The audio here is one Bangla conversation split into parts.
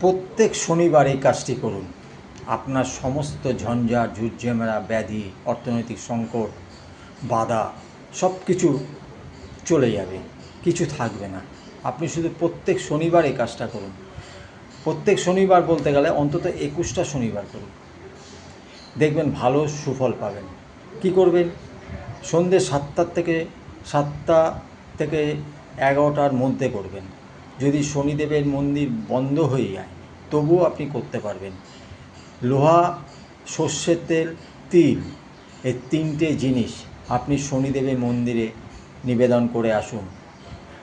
প্রত্যেক শনিবার এই কাজটি করুন। আপনার সমস্ত ঝঞ্ঝা ঝুরঝেমেরা ব্যাধি, অর্থনৈতিক সংকট, বাধা সব কিছু চলে যাবে, কিছু থাকবে না। আপনি শুধু প্রত্যেক শনিবার এই কাজটা করুন। প্রত্যেক শনিবার বলতে গেলে অন্তত একুশটা শনিবার করুন। দেখবেন ভালো সুফল পাবেন। কি করবেন? সন্ধ্যে সাতটার থেকে সাতটা থেকে এগারোটার মধ্যে করবেন। যদি শনিদেবের মন্দির বন্ধ হয়ে যায়, তবুও আপনি করতে পারবেন। লোহা, সর্ষের তেল, তিল, এই তিনটে জিনিস আপনি শনিদেবের মন্দিরে নিবেদন করে আসুন।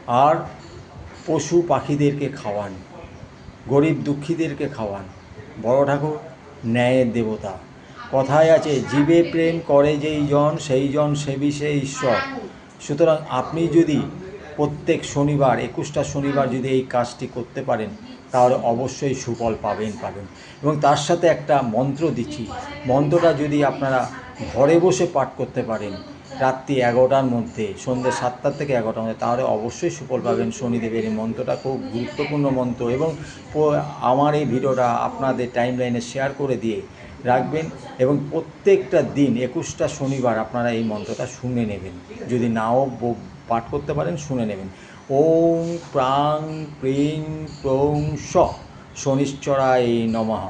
আর পশু পাখিদেরকে খাওয়ান, গরিব দুঃখীদেরকে খাওয়ান। বড় ঠাকুর, ন্যায়ের দেবতা। কথায় আছে, জীবে প্রেম করে যেই জন, সেই জন সেবি সে ঈশ্বর। সুতরাং আপনি যদি প্রত্যেক শনিবার, একুশটা শনিবার যদি এই কাজটি করতে পারেন, তাহলে অবশ্যই সুফল পাবেন পাবেন। এবং তার সাথে একটা মন্ত্র দিচ্ছি। মন্ত্রটা যদি আপনারা ঘরে বসে পাঠ করতে পারেন, রাত্রি এগারোটার মধ্যে, সন্ধ্যে সাতটার থেকে এগারোটার মধ্যে, তাহলে অবশ্যই সুফল পাবেন শনিদেবের এই মন্ত্রটা। খুব গুরুত্বপূর্ণ মন্ত্র এবং আমার এই ভিডিওটা আপনাদের টাইম লাইনে শেয়ার করে দিয়ে রাখবেন এবং প্রত্যেকটা দিন, একুশটা শনিবার আপনারা এই মন্ত্রটা শুনে নেবেন। যদি নাও পাঠ করতে পারেন, শুনে নেবেন। ওম প্রাং প্রিং প্রং স শনিশ্চরায় নমঃ।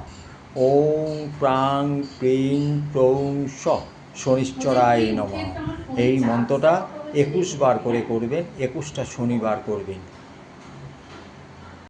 ওম প্রাং প্রিং প্রং স শনিশ্চরায় নমঃ। এই মন্ত্রটা একুশ বার করে করবেন, একুশটা শনিবার করবেন।